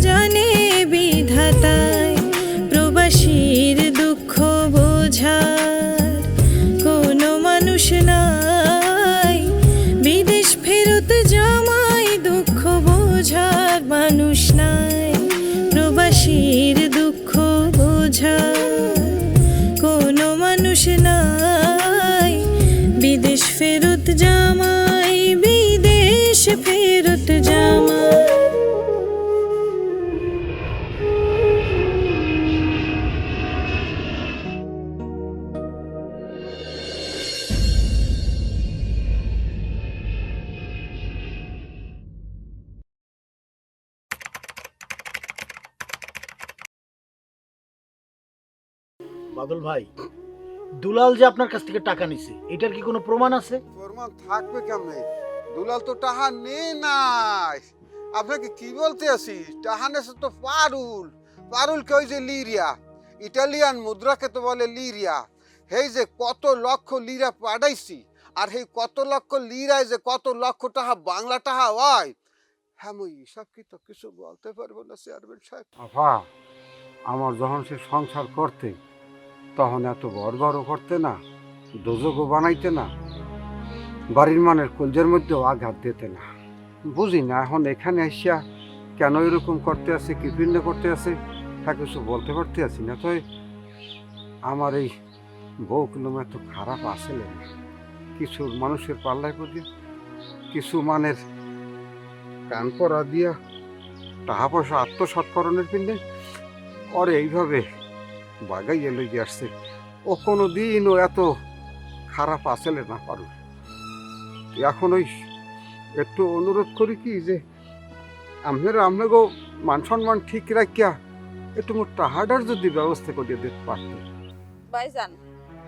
জানে বাদল ভাই দুলাল যে আপনার কাছ থেকে টাকা নিছে এটার কি কোনো প্রমাণ আছে? প্রমাণ থাকবে কেমনে? দুলাল তো টাহা নে নাই। আপনাকে কি বলতে আছি? টাহা নেছে তো পারুল। পারুল কে ওই যে লিরিয়া? ইটালিয়ান মুদ্রাকে তো বলে লিরিয়া। হেই যে কত লক্ষ লিরা পাঠাইছি আর এই কত লক্ষ লিরায় যে কত লক্ষ টাকা বাংলা টাকা হয়? হ্যাঁ মই হিসাব কি তো কিছু বলতে পারব না চেয়ারম্যান সাহেব। আফা আমার যখন সে সংসার করতে তখন এত বড় বড় করতে না দোজগও বানাইতে না, বাড়ির মানের কলজের মধ্যেও আঘাত দিতে না। বুঝি না এখন এখানে আসিয়া কেন এরকম করতে আছে, কি ভিন্ন করতে আছে, তা কিছু বলতে পারতে আছি না তো আমার এই বউ কিলোম এত খারাপ আসলে না কিছু মানুষের পাল্লায় পড়ে কিছু মানের কান পরা দিয়া টাকা পয়সা আত্মসৎকরণের পিণ্ডে করে এইভাবে বাগাইয়ে লই আসছে। ও কোনো দিনও এত খারাপ আসলে না পারো এখন ওই একটু অনুরোধ করি কি যে, আপনারা আপনাকেও মান সম্মান ঠিক রাখিয়া একটু মোট টাহাডার যদি ব্যবস্থা করিয়ে দিতে পারতেন। ভাইজান,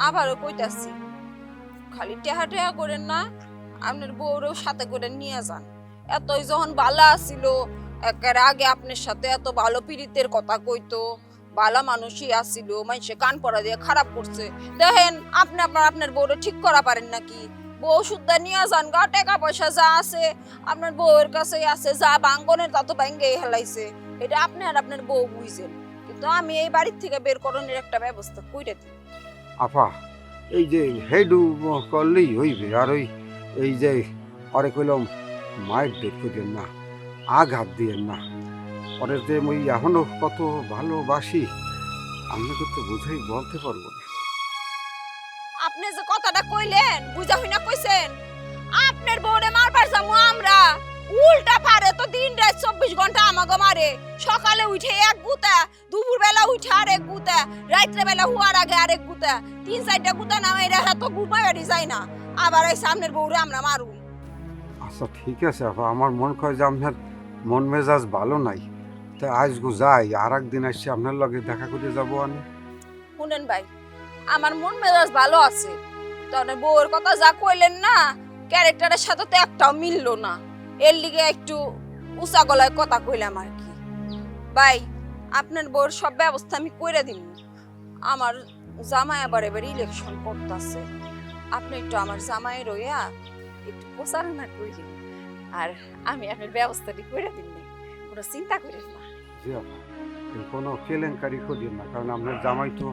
আবারও কইতাছি, খালি টেহা টেহা করেন না, আপনার বউরেও সাথে করে নিয়ে যান। এতই যখন বালা আসিল একের আগে আপনার সাথে এত ভালো পীড়িতের কথা কইতো। বালা মানুষই আসিল মানুষে কান পড়া দিয়ে খারাপ করছে। দেখেন, আপনি আপনার আপনার বউরে ঠিক করা পারেন নাকি? বউ শুদ্ধা নিয়ে যান গা, টাকা পয়সা যা আছে, আপনার বউয়ের কাছে আছে, যা বাঙ্গনের তা তো ব্যাঙ্গে হেলাইছে। এটা আপনি আর আপনার বউ বুঝছেন কিন্তু আমি এই বাড়ির থেকে বের করানোর একটা ব্যবস্থা কইরে দিই। আফা, এই যে হেডু করলেই হইবে, আর ওই, এই যে অরে কইলাম, মায়ের দেখতে দেন না, আঘাত দিয়েন না। পরে যে মই এখনও কত ভালোবাসি আপনাকে তো বুঝাই বলতে পারব না। আপনি যে কথাটা কইলেন বুঝা হইনা কইছেন আপনার বউরে মারবার যামু আমরা। উল্টা পারে তো দিন রাত চব্বিশ ঘণ্টা আমাকে মারে। সকালে উঠে এক গুতা দুপুর বেলা উঠে আর এক গুতা রাত্রে বেলা হুয়ার আগে আরেক গুতা তিন চারটা গুতা নামাই রেখা তো ঘুমাই বাড়ি যায় না। আবার এই সামনের বউরে আমরা মারুম। আচ্ছা ঠিক আছে আপা আমার মন কয় যে আপনার মন মেজাজ ভালো নাই। তাই আজ গো যাই আর একদিন আসছি, আপনার লগে দেখা করে যাব আমি। শুনেন ভাই, আমার মন মেজাজ ভালো আছে। তো আপনার বউয়ের কথা যা কইলেন না ক্যারেক্টারের সাথে তো একটাও মিললো না। এর লিগে একটু উঁচা গলায় কথা কইলাম আর কি। ভাই, আপনার বউর সব ব্যবস্থা আমি কইরা দিব আমার জামাই আবার এবার ইলেকশন করতেছে। আপনি একটু আমার জামাই রইয়া একটু প্রচারণা করি আর আমি আপনার ব্যবস্থাটি করে দিব কোনো চিন্তা করিস না। জি কোনো কেলেঙ্কারি করিয়েন না, কারণ আপনার জামাই তো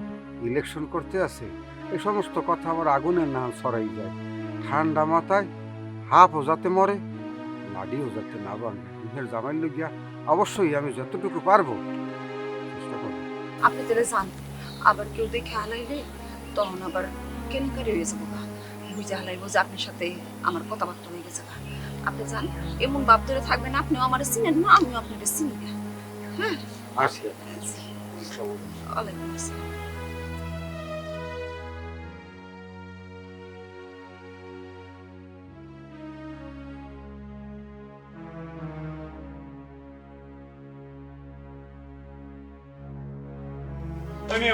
ইলেকশন করতে আছে এই সমস্ত কথা আমার আগুনের না ছড়াই যায়। ঠান্ডা মাথায় হাফও যাতে মরে লাডিও যাতে না আপনার জামাই লগিয়া অবশ্যই আমি যতটুকু পারব চেষ্টা করব। আপনি তাহলে জান আবার কেউ দেখে হালাইলে তখন আবার কেলেঙ্কারি হয়ে যাব গা। বুঝে হালাইবো যে আপনার সাথে আমার কথাবার্তা হয়ে গেছে আপনি জান এমন ভাব ধরে থাকবেন, আপনিও আমার চিনেন না, আমিও আপনাকে চিনি না। আসি।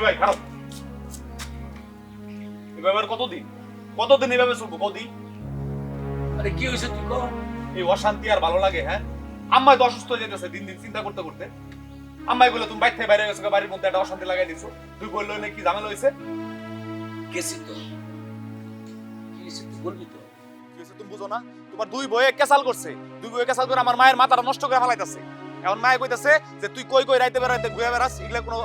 ভাই খারাপ এভাবে কতদিন? কতদিন এভাবে চলবো কদিন? আরে কি হয়েছে তুই কর এই অশান্তি আর ভালো লাগে হ্যাঁ? আম্মায় তো অসুস্থ হয়ে যেতেছে দিন দিন চিন্তা করতে করতে। আম্মাই বলে তুমি বাইরে বাইরে গেছো বাড়ির মধ্যে একটা অশান্তি লাগাই দিছো। তুই বলল নাকি ঝামেলা হয়েছে গেছি তো। কি হয়েছে তুই বলবি তো? কি হয়েছে তুমি বুঝো না? তোমার দুই বয়ে কেসাল করছে। দুই বয়ে কেসাল করে আমার মায়ের মাথাটা নষ্ট করে ফেলাইতেছে। এখন মায়ে কইতাছে যে তুই কই কই রাইতে বেড়াইতে ঘুরে বেড়াস? এগুলা কোনো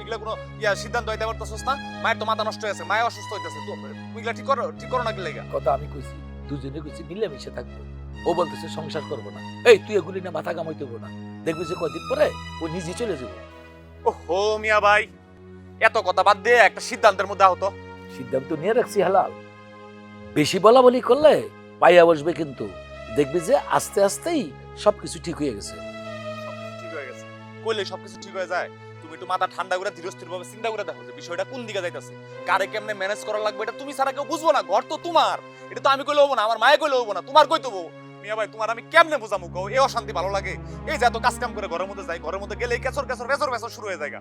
এগুলা কোনো ইয়া সিদ্ধান্ত হইতে পারতেছিস না? মায়ের তো মাথা নষ্ট হয়েছে মায়ে অসুস্থ হইতেছে। তো এগুলা ঠিক করো ঠিক করো না কি লেগা? কথা আমি কইছি দুজনে কইছি মিলেমিশে থাকব। ও বলতেছে সংসার করব না। এই তুই এগুলি না মাথা কামাইতে না। দেখবি যে কদিন পরে ও নিজে চলে যাব। ও মিয়া ভাই এত কথা বাদ দিয়ে একটা সিদ্ধান্তের মধ্যে আহত। সিদ্ধান্ত নিয়ে রাখছি হালাল। বেশি বলা বলি করলে পাইয়া বসবে কিন্তু। দেখবি যে আস্তে আস্তেই সবকিছু ঠিক হয়ে গেছে। ঠিক হয়ে গেছে। কইলে সবকিছু ঠিক হয়ে যায়। তুমি একটু মাথা ঠান্ডা করে ধীরস্থির ভাবে চিন্তা করে দেখো যে বিষয়টা কোন দিকে যাইতাছে। কারে কেমনে ম্যানেজ করা লাগবে এটা তুমি ছাড়া কেউ বুঝব না। ঘর তো তোমার। এটা তো আমি কইলে হব না আমার মায়ে কইলে হব না তোমার কই দেবো মিয়া ভাই তোমার আমি কেমনে বুঝামু কও? এই অশান্তি ভালো লাগে। এই যে এত কাজ কাম করে ঘরের মধ্যে যাই ঘরের মধ্যে গেলে কেসর কেসর কেসর কেসর শুরু হয়ে যায়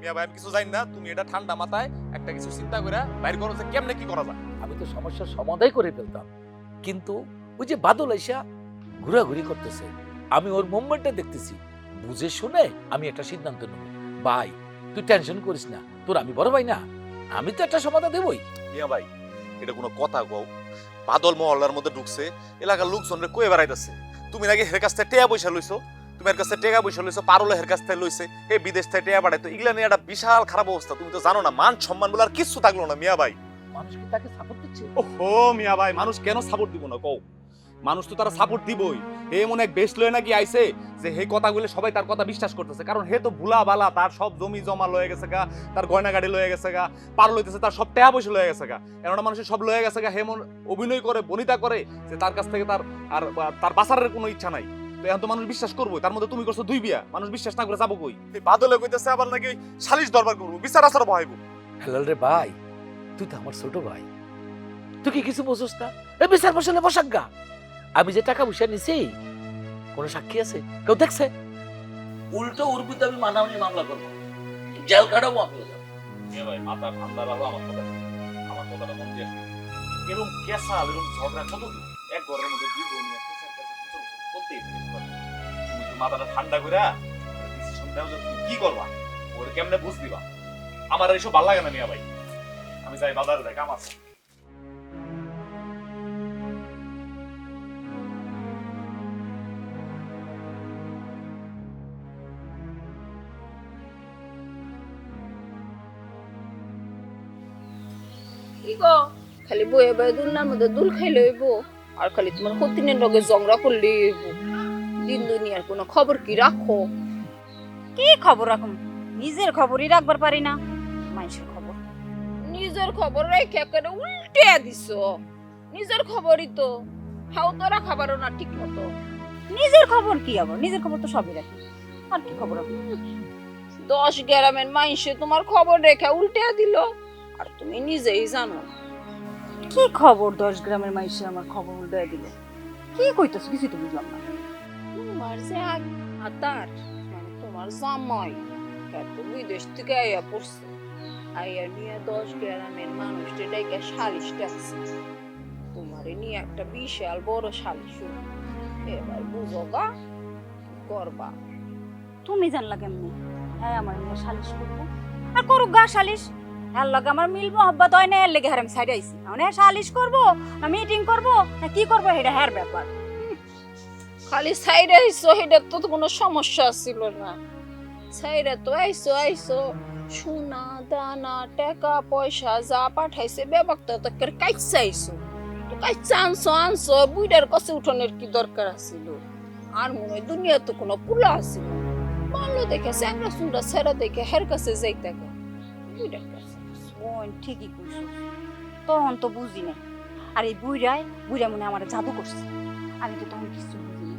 মিয়া ভাই আমি কিছু জানি না তুমি এটা ঠান্ডা মাথায় একটা কিছু চিন্তা করে বাইর করো যে কেমনে কি করা যায়। আমি তো সমস্যার সমাধান করে ফেলতাম। কিন্তু ওই যে বাদল আইসা ঘোরাঘুরি করতেছে আমি ওর মুভমেন্টটা দেখতেছি। বুঝে শুনে আমি একটা সিদ্ধান্ত নেব। ভাই তুই টেনশন করিস না তোর আমি বড় ভাই না আমি তো একটা সমাধান দেবই। মিয়া ভাই এটা কোনো কথা কও। বাদল মহল্লার মধ্যে ঢুকছে এলাকার লোকজন রে কয়ে বেড়াইতেছে তুমি নাকি হের কাছ থেকে টেয়া পয়সা লইছো? তুমি এর কাছে টেকা পয়সা লইছো পারলে হের কাছ থেকে লইছে এ বিদেশ থেকে টেয়া বাড়াইতো এগুলা নিয়ে একটা বিশাল খারাপ অবস্থা তুমি তো জানো না মান সম্মান বলে আর কিছু থাকল না মিয়া ভাই। মানুষ কি তাকে সাপোর্ট দিচ্ছে? ওহো মিয়া ভাই মানুষ কেন সাপোর্ট দিব না কও? মানুষ তো তারা সাপোর্ট দিবই। হে মনে এক বেশ লয়ে নাকি আইছে যে হে কথাগুলো সবাই তার কথা বিশ্বাস করতেছে। কারণ হে তো ভুলা বালা তার সব জমি জমা লয়ে গেছে গা তার গয়না গাড়ি লয়ে গেছে গা পার লইতেছে তার সব টাকা পয়সা লয়ে গেছে গা। এমন মানুষের সব লয়ে গেছে গা হেমন অভিনয় করে বনিতা করে যে তার কাছ থেকে তার আর তার বাঁচার কোনো ইচ্ছা নাই। তো এখন তো মানুষ বিশ্বাস করব তার মধ্যে তুমি করছ দুই বিয়া। মানুষ বিশ্বাস না করে যাব কই? বাদলে কইতেছে আবার নাকি সালিশ দরবার করব বিচার আচার বহাইবো হেলাল রে ভাই তুই তো আমার ছোট ভাই। তুই কি কিছু বুঝোস না? এ বিচার বসালে বসাক গা। আমি যে টাকা পয়সা নিছি কোনো সাক্ষী আছে? কেউ দেখছে? উল্টো ওর বিরুদ্ধে আমি মানামানি মামলা করব। জেল কাটাবো আমি ভাই মাথা ঠান্ডা রাখো আমার কথা শুনো। আমার কথাটা মন দিয়ে এরকম কেসাল এরকম ঝগড়া কত এক ঘরের মধ্যে দুই বোন নিয়ে কেসাল কেসাল কুচল কুচল চলতেই তুমি মাথাটা ঠান্ডা করে ডিসিশন দাও যে তুমি কি করবা? ওরে কেমনে বুঝ দিবা? আমার এসব ভালো লাগে না মিয়া ভাই। আমি যাই বাজারে যাই কাম গো। খালি বয়ে বয়ে দুলনার মধ্যে দুল খাই হইব আর খালি তোমার হতিনের লগে জংরা করলে দিন দুনিয়ার কোনো খবর কি রাখো? কি খবর রাখুন নিজের খবরই রাখবার পারি না মানুষের খবর। নিজের খবর রেখে করে উল্টে দিছো। নিজের খবরই তো। হাও তো রাখাবারও না ঠিক মতো। নিজের খবর কি আবার? নিজের খবর তো সবই রাখি। আর কি খবর রাখব? দশ গ্রামের মাইসে তোমার খবর রেখে উল্টে দিল। আর তুমি নিজেই জানো। কি খবর দশ গ্রামের মাইসে আমার খবর উল্টে দিলে? কি কইতেছ? কিছু তো বুঝলাম না। তোমার যে আতার মানে তোমার জামাই এত বিদেশ থেকে আইয়া পড়ছে। আইয়া নিয়ে দশ গ্রামের মানুষটা ডাইকা সালিশ ডাকছে তোমারে নিয়ে একটা বিশাল বড় সালিশ এবার বুঝো গা করবা? তুমি জানলা কেমনি? হ্যাঁ আমার নিয়ে সালিশ করব। আর করুক গা সালিশ। হ্যাঁ লগে আমার মিল মহব্বত হয় না, এর লেগে আমি সাইড আইছি। মানে সালিশ করব, না মিটিং করব, না কি করব এটা হ্যার ব্যাপার। খালি সাইডে আইসো এটা তো কোনো সমস্যা ছিল না। সাইডে তো আইসো আইসো সোনা, দানা, টাকা, পয়সা যা পাঠাইছে বেবাক্তা তো করে কাইচা আইসো তো কাইচা আনছো আনছো, বুইডার কাছে উঠানোর কি দরকার আছিল? আর মনে হয় দুনিয়া তো কোনো পুলা আছিল। মানলো দেখে স্যাংরা সুন্দর ছেড়া দেখে হের কাছে যাইতে বুইডার কাছে। বোন ঠিকই করছ। তখন তো বুঝি নাই। আর এই বুইরাই বুইরা মনে আমার জাদু করছে। আমি তো তখন কিছু বুঝি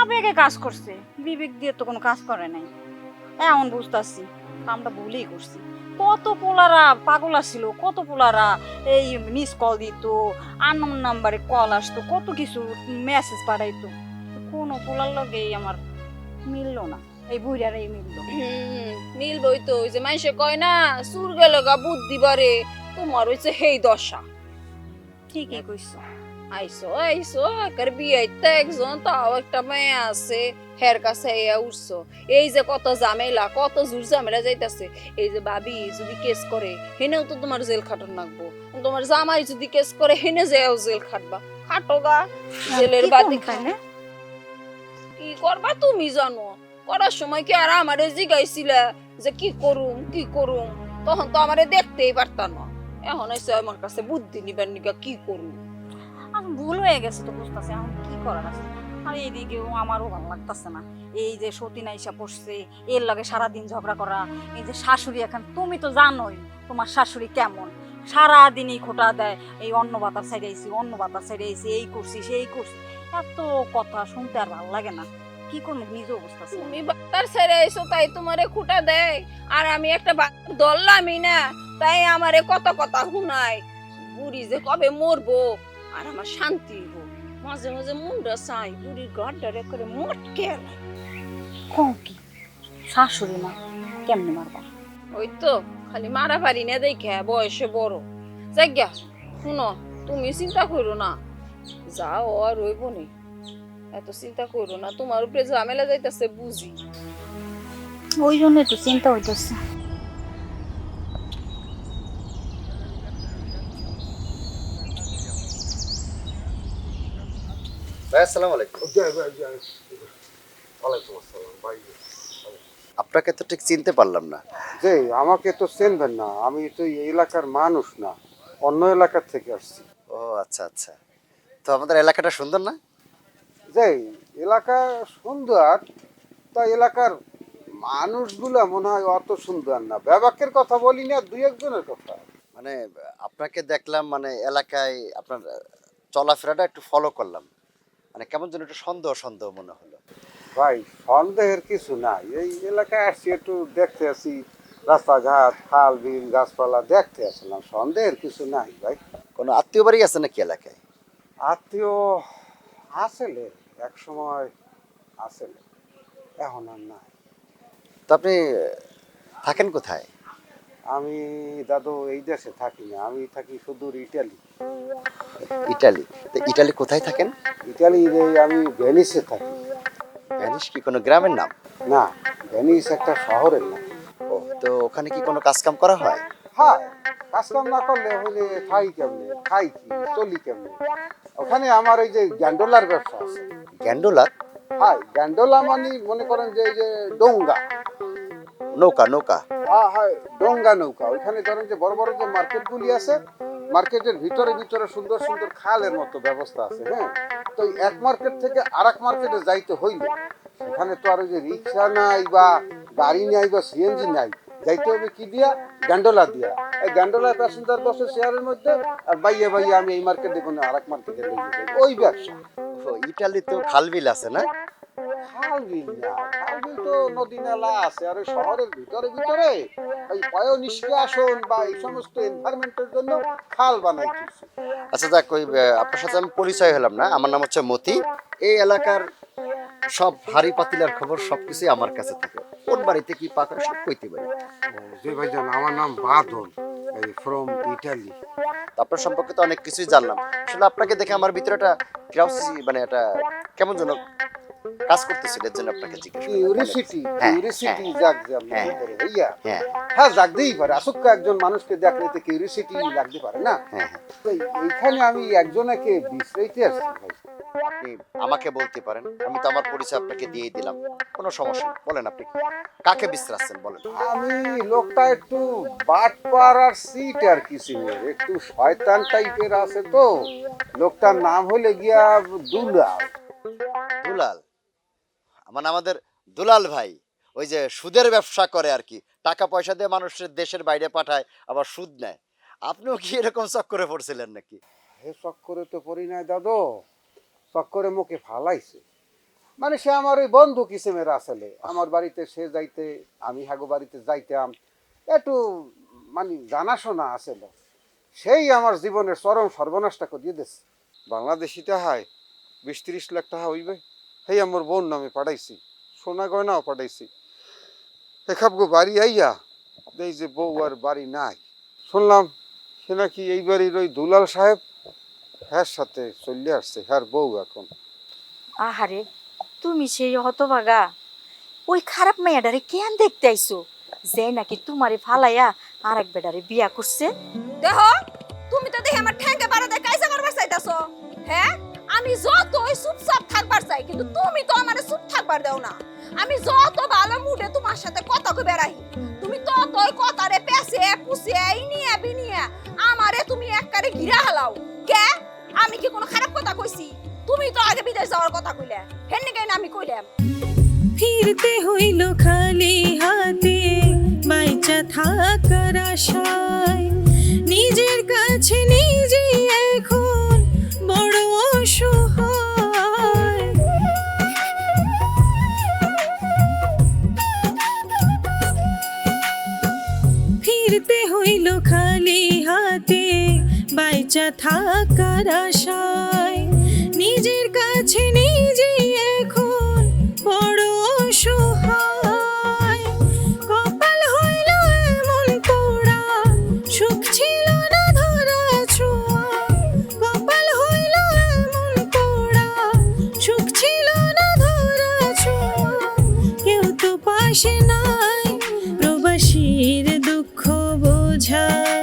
আবেগে কাজ করছে। বিবেক দিয়ে তো কোনো কাজ করে নাই। এমন বুঝতেছি, কামটা ভুলেই করছি। কত পোলারা পাগল আসছিল কত পোলারা এই মিস কল দিত আননোন নাম্বারে কল আসতো, কত কিছু মেসেজ পাঠাইতো। কোনো পোলার লগেই আমার মিললো না। এই বুড়ার এই মিললো মিলবই তো ওই যে মানুষে কয় না সুর গেল গা বুদ্ধি বাড়ে তোমার হইছে হেই দশা। ঠিকই কইছো। আইসো আইসো একার বিয়েতে একজন তাও একটা মেয়ে আছে হের কাছে ইয়া উঠছো। এই যে কত ঝামেলা কত জোর ঝামেলা যাইতাছে। এই যে ভাবি যদি কেস করে হেনেও তো তোমার জেল খাটন নাকবো তোমার জামাই যদি কেস করে হেনে যেও জেল খাটবা। খাটো গা জেলের বাদি কোন তাইলে? কি করবা তুমি জানো? করার সময় কি আর আমারে জিগাইছিলে যে কি করুম কি করুম? তখন তো আমারে দেখতেই পারতাম না। এখন এসে আমার কাছে বুদ্ধি নিবার নিকা কি করুম? আমি ভুল হয়ে গেছে তো বুঝতেছি, এখন কি করার আছে? আর এইদিকেও আমারও ভালো লাগতেছে না। এই যে সতীন আইসা পড়ছে, এর লগে সারাদিন ঝগড়া করা, এই যে শাশুড়ি এখন, তুমি তো জানোই তোমার শাশুড়ি কেমন। সারাদিনই খোটা দেয়, এই অন্ন বাতার সাইডে আইসি অন্ন বাতার সাইডে আইসি এই করছি, সেই করছি। এত কথা শুনতে আর ভালো লাগে না। কি করব নিজেও বুঝতেছি না। তুমি বাচ্চার ছেড়ে এসো তাই তোমারে খুঁটা দেয়। আর আমি একটা বাচ্চার ধরলামই না তাই আমারে কত কথা শুনায়। বুড়ি যে কবে মরবো আর আমার শান্তি হইব। মাঝে মাঝে মুন্ডা চাই বুড়ির গাড্ডারে করে মটকে কম কি? শাশুড়ি মা কেমনে মারবা? ওই তো খালি মারা পারি না দেখে বয়সে বড়। জায়গা শুনো তুমি চিন্তা করো না। যাও আর ওই নি। এত চিন্তা করো না তোমার উপরে ঝামেলা যাইতেছে বুঝি। ওই জন্যই তো চিন্তা হইতেছে। ভাই আসসালামু আলাইকুম। ওয়ালাইকুম আসসালাম ভাই। আপনাকে তো ঠিক চিনতে পারলাম না। যে আমাকে তো চেনবেন না আমি তো এই এলাকার মানুষ না অন্য এলাকার থেকে আসছি। ও আচ্ছা আচ্ছা। তো আমাদের এলাকাটা সুন্দর না? যে এলাকা সুন্দর তা এলাকার মানুষগুলো মনে হয় অত সুন্দর না। ব্যবাকের কথা বলি না দুই একজনের কথা। মানে আপনাকে দেখলাম মানে এলাকায় আপনার চলাফেরাটা একটু ফলো করলাম। মানে কেমন যেন একটু সন্দেহ সন্দেহ মনে হলো। ভাই সন্দেহের কিছু নাই। এই এলাকায় আসছি একটু দেখতে আসি। রাস্তাঘাট খাল বিল গাছপালা দেখতে আসলাম। সন্দেহের কিছু নাই ভাই। কোনো আত্মীয় বাড়ি আছে নাকি এলাকায়? আত্মীয় আসলে এক সময় আসলে এখন আর নাই। তো আপনি থাকেন কোথায়? আমি দাদু এই দেশে থাকি না। আমি থাকি সুদূর ইটালি। ইটালি? তো ইটালি কোথায় থাকেন? ইটালির এই আমি ভেনিসে থাকি। ভ্যানিস কি কোনো গ্রামের নাম? না ভেনিস একটা শহরের নাম। ও তো ওখানে কি কোনো কাজ কাম করা হয়? হ্যাঁ। কাজকাম না করলে হলে খাই কেমনে? খাই কি? চলি কেমনে? ওখানে আমার এই যে গ্যান্ডোলার ব্যবসা আছে। গ্যান্ডোলার হ্যাঁ গ্যান্ডোলা মানে মনে করেন যে এই যে ডোঙ্গা। নৌকা নৌকা। হ্যাঁ হ্যাঁ ডোঙ্গা নৌকা। ওইখানে ধরেন যে বড় বড় যে মার্কেটগুলি আছে মার্কেটের ভিতরে ভিতরে সুন্দর সুন্দর খালের মতো ব্যবস্থা আছে হ্যাঁ? তো এক মার্কেট থেকে আর এক মার্কেটে যাইতে হইলে সেখানে তো আর ওই যে রিক্সা নাই বা গাড়ি নাই বা সিএনজি নাই যাইতে হবে কি দিয়া? গ্যান্ডোলা দিয়া। এই গ্যান্ডোলা প্যাসেঞ্জার বসে শেয়ারের মধ্যে আর বাইয়ে বাইয়ে আমি এই মার্কেটে কোনো আর এক মার্কেটে ওই ব্যবসা। ও ইটালি তো খালবিল আছে না? খালবিল না খালবিল তো নদী নালা আছে আর শহরের ভিতরে ভিতরে। ওই পয় নিষ্কাশন বা এই সমস্ত এনভায়রনমেন্টের জন্য খাল বানাইতেছে। আচ্ছা যাক ওই আপনার সাথে আমি পরিচয় হলাম না আমার নাম হচ্ছে মতি। এই এলাকার সব হাড়ি পাতিলার খবর সবকিছুই আমার কাছে থাকে। কোন বাড়িতে কি পাকা সব কইতে পারি। যে ভাইজান আমার নাম বাদল ফ্রম ইটালি আপনার সম্পর্কে তো অনেক কিছুই জানলাম। আসলে আপনাকে দেখে আমার ভিতরে একটা কিউরিওসিটি মানে একটা কেমন যেন কাজ করতেছিল এর জন্য আপনাকে জিজ্ঞেস হ্যাঁ, জাগ হ্যাঁ। হ্যাঁ। জাগতেই পারে। আসুক একজন মানুষকে দেখলে তো কিউরিসিটি লাগতে পারে না। এইখানে আমি একজনকে বিশ্রাইতে আসছি আপনি আমাকে বলতে পারেন আমি তো আমার পরিচয় আপনাকে দিয়েই দিলাম। কোনো সমস্যা বলেন আপনি। কাকে বিশ্রাচ্ছেন বলেন? আমি লোকটা একটু বাটপার আর সিট আর কিছু একটু শয়তান টাইপের আছে তো। লোকটার নাম হলে গিয়া দুলাল। দুলাল? মানে আমাদের দুলাল ভাই ওই যে সুদের ব্যবসা করে আর কি। টাকা পয়সা দিয়ে মানুষের দেশের বাইরে পাঠায় আবার সুদ নেয়। আপনিও কি এরকম চক্করে পড়ছিলেন নাকি? হে চক্করে তো পড়ি নাই দাদু চক্করে মুখে ফালাইছে। মানে সে আমার ওই বন্ধু কিসেমের আসলে আমার বাড়িতে সে যাইতে আমি হাগো বাড়িতে যাইতাম। একটু মানে জানাশোনা আসলে। সেই আমার জীবনের চরম সর্বনাশটা করিয়ে দিছে বাংলাদেশিটা হয় বিশ ত্রিশ লাখ টাকা হইবে। সেই আমার বোন নামে পাঠাইছি। সোনা গয়নাও পাঠাইছি। এখাব গো বাড়ি আইয়া এই যে বউ আর বাড়ি নাই। শুনলাম সে নাকি এই বাড়ির ওই দুলাল সাহেব হ্যার সাথে চলে আসছে হ্যার বউ এখন। আহারে তুমি সেই হতভাগা। ওই খারাপ মেয়েটারে কেন দেখতে আইছো? যে নাকি তোমারে ফালাইয়া আর এক বেটারে বিয়া করছে? দেহ তুমি তো দেখে আমার ঠ্যাঙ্গে বাড়াতে কাইসা করবার চাইতাছো হ্যাঁ? আমি যতই চুপচাপ থাকবার চাই, কিন্তু তুমি তো আমারে চুপ থাকবার দাও না। আমি যত ভালো মুডে তোমার সাথে কথা কই বেড়াই তুমি ততই কথারে পেছে পুষে ইনিয়া, বিনিয়া আমারে তুমি এককারে ঘিরা হালাও। কে? আমি কি কোনো খারাপ কথা কইছি? তুমি তো আগে বিদেশ যাওয়ার কথা কইলে হেন কেন আমি কইলাম? ফিরতে হইল খালি হাতে, বাইচা থাকার আশায়। নিজের কাছে নিজে এখন বড় অসহায় ফিরতে হইল খালি হাতে বাইচা থাকার আশায়। নিজের কাছে নিজে প্রবাসীর দুঃখ বোঝার